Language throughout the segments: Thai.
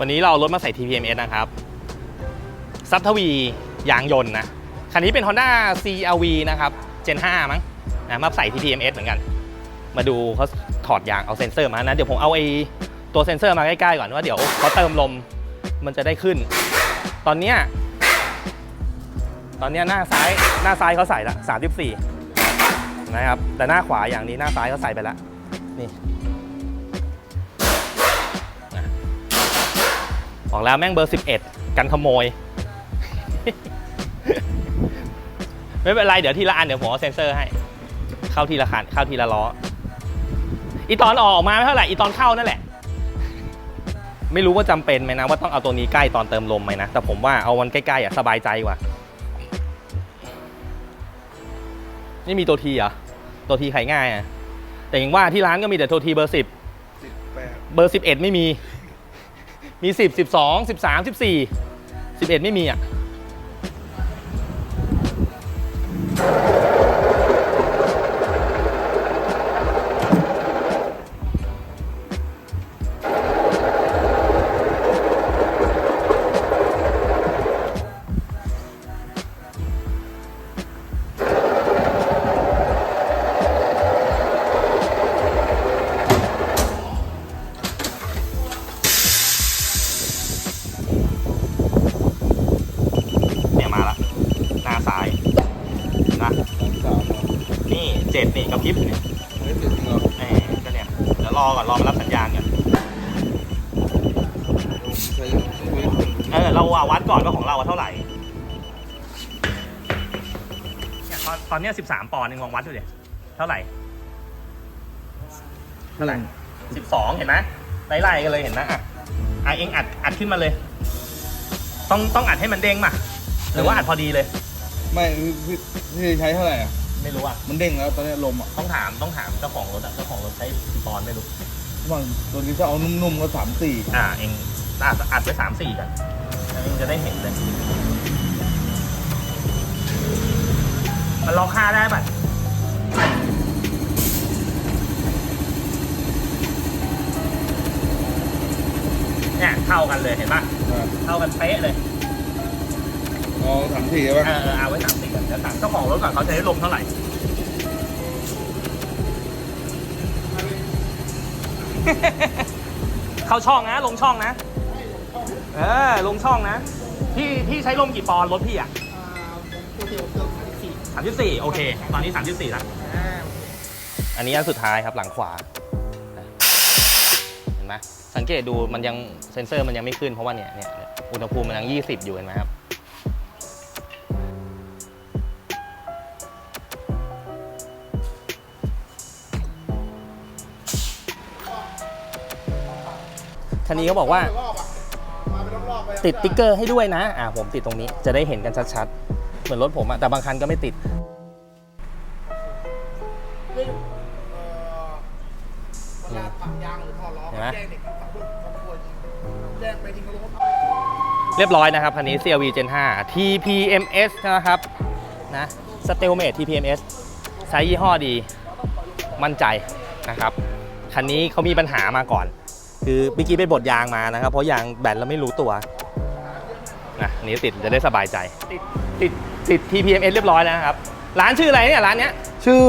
วันนี้เราเอารถมาใส่ TPMS นะครับซับทวียางยนต์นะ คันนี้เป็น Honda CRV นะครับ Gen 5 มั้งนะมาใส่ TPMS เหมือนกัน มาดูเขาถอดยางเอาเซ็นเซอร์มานะ เดี๋ยวผมเอาไอ้ตัวเซ็นเซอร์มาใกล้ๆก่อนว่าเดี๋ยวเขาเติมลมมันจะได้ขึ้น ตอนเนี้ยตอนเนี้ยหน้าซ้ายหน้าซ้ายเขาใส่ละ34นะครับแต่หน้าขวาอย่างนี้หน้าซ้ายเขาใส่ไปแล้วนี่ บอกแล้วแม่งเบอร์ 11 กันขโมย ไม่เป็นไรเดี๋ยวทีละอันเดี๋ยวผมเอาเซ็นเซอร์ให้ เข้าทีละคันเข้าทีละล้อ อีตอนออกมาไม่เท่าไหร่อีตอนเข้านั่นแหละ ไม่รู้ว่าจำเป็นไหมนะว่าต้องเอาตัวนี้ใกล้ตอนเติมลมไหมนะ แต่ผมว่าเอามันใกล้ๆอะสบายใจกว่า นี่มีตัวทีเหรอ ตัวทีไขง่ายอะ แต่อย่างว่าที่ร้านก็มีแต่ตัวทีเบอร์สิบสิบแปดเบอร์สิบเอ็ดไม่มี มีสิบสิบสองสิบสามสิบสี่สิบเอ็ดไม่มีอะ เจ็ดนี่กับพริบเนี่ยไม่เสร็จจริงเหรอแหมก็เนี่ยเดี๋ยวรอก่อนรอมารับสัญญาณก่อนใช้ไม่ได้เออเราเอาวัดก่อนว่าของเราอะเท่าไหร่เนี่ยตอนตอนเนี้ยสิบสามปอนด์เองลองวัดดูดิเท่าไหร่เท่าไหร่สิบสองเห็นไหมไล่ๆกันเลยเห็นไหมอะอะเองอัดอัดขึ้นมาเลย ต้องต้องอัดให้มันเด้งมาหรือว่าอัดพอดีเลย ไม่พี่พี่ใช้เท่าไหร่อะ ไม่รู้อะ มันเด้งแล้วตอนนี้ลมอะต้องถามต้องถามเจ้าของรถอะเจ้าของรถใช้กี่ปอนด์ไม่รู้บางตัวนี้ถ้าเอานุ่มๆก็สามสี่อ่าเองอัดอัดไปสามสี่กันแล้วเองจะได้เห็นเลย มันล็อกค่าได้ป่ะเนี่ยเท่ากันเลยเห็นป่ะอ่าเท่ากันเป๊ะเลย เอาสามสี่ใช่เอปะอเออเอาไว้สามสี่กันเดี๋ยวถามเจ้าของรถก่อนเขาใช้ลมเท่าไหร่เข้าช่องนะ ลงช่องนะเออลงช่องนะพี่พี่ใช้ลมกี่ปอนด์รถพี่อะสามสิบสี่โอเค ตอนนี้สามสิบสี่แล้วอันนี้อันสุดท้ายครับหลังขวาเห็นไหมสังเกตดูมันยังเซ็นเซอร์มันยังไม่ขึ้นเพราะว่าเนี่ยเนี่ยเนี่ยอุณหภูมิมันยัง 20 อยู่เห็นไหมครับ คันนี้เขาบอกว่า ติดติ๊กเกอร์ให้ด้วยนะ อ่าผมติดตรงนี้จะได้เห็นกันชัดๆ เหมือนรถผมอะแต่บางคันก็ไม่ติด เวลาปะยางหรือถอดล้อเห็นไหม แจ้งเด็กขับรถครอบครัวยิงแจ้งไปยิงกระโหลกเรียบร้อยนะครับคันนี้ CRV Gen 5 TPMS นะครับนะ Stalemate TPMS ใช้ยี่ห้อดีมั่นใจนะครับ คันนี้เขามีปัญหามาก่อน คือเมื่อกี้ไปบดยางมานะครับ เพราะยางแบนแล้วไม่รู้ตัวนะอันนี้ติดจะได้สบายใจ ติดติดติด TPMS เรียบร้อยแล้วนะครับ ร้านชื่ออะไรเนี่ยร้านเนี้ยชื่อ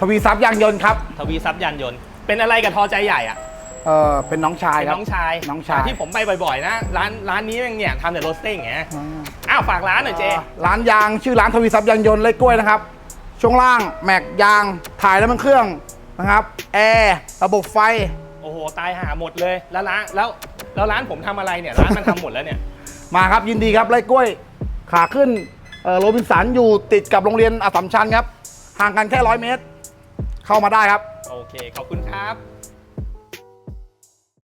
ทวีทรัพย์ยางยนต์ครับ ทวีทรัพย์ยานยนต์ เป็นอะไรกับทอใจใหญ่อะเออเป็นน้องชายเป็นครับ น้องชายน้องชาย ที่ผมไปบ่อยๆนะร้านร้านนี้เนี่ยทำแต่โรสติ้งไงอ่าอ้าวฝากร้านหน่อยเจเอ่อร้านยางชื่อร้านทวีทรัพย์ยางยนต์เลยกล้วยนะครับ ช่วงล่างแม็กยางถ่ายแล้วมันเครื่องนะครับ แอร์ ระบบไฟโอ้โห ตายหาหมดเลย แล้วร้านแล้วแล้วร้านผมทำอะไรเนี่ยร้านมันทำหมดแล้วเนี่ย มาครับยินดีครับไล่กล้วยขาขึ้นเอ่อโรบินสันอยู่ติดกับโรงเรียนอัสสัมชัญครับ ห่างกันแค่ร้อยเมตร เข้ามาได้ครับ โอเค ขอบคุณครับ